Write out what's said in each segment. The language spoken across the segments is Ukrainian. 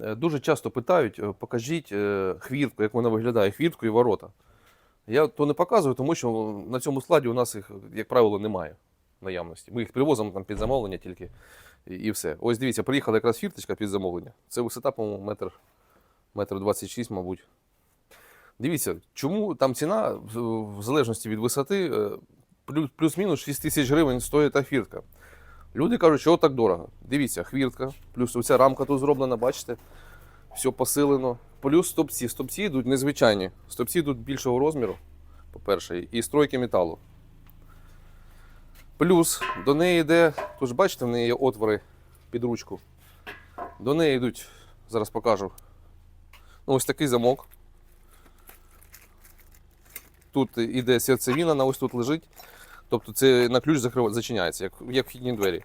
е, дуже часто питають, е, покажіть е, хвіртку, як вона виглядає, хвіртку і ворота. Я то не показую, тому що на цьому складі у нас їх, як правило, немає наявності. Ми їх привозимо там під замовлення тільки і, все. Ось дивіться, приїхала якраз фірточка під замовлення. Це висота, по-моєму, метр, метр 26, мабуть. Дивіться, чому там ціна, в залежності від висоти, плюс-мінус 6 тисяч гривень стоїть та фіртка. Люди кажуть, що так дорого. Дивіться, хвіртка, плюс оця рамка тут зроблена, бачите, все посилено. Плюс стопці. Стопці йдуть незвичайні. Стопці йдуть більшого розміру, по-перше, і стройки металу. Плюс до неї йде, тут ж бачите, в неї є отвори під ручку. До неї йдуть, зараз покажу. Ну, ось такий замок. Тут іде серцевина, вона ось тут лежить. Тобто це на ключ закрив... зачиняється, як, як вхідні двері.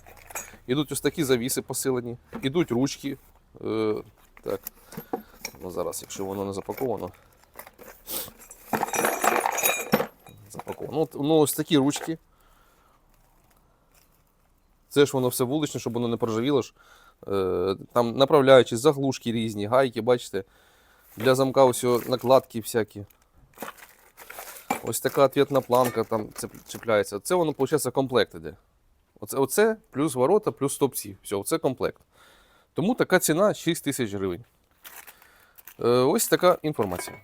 Ідуть ось такі завіси посилені, ідуть ручки. Е, так. Ну, зараз, якщо воно не запаковано. Запаковано. Ну, ну, ось такі ручки. Це ж воно все вуличне, щоб воно не проржавіло ж. Е, там направляючі, заглушки різні, гайки, бачите. Для замка ось накладки всякі. Ось така ответна планка там чіпляється. Це воно, виходить, комплект іде. Оце, оце плюс ворота, плюс стопці. Все, це комплект. Тому така ціна 6 тисяч гривень. Е, ось така інформація.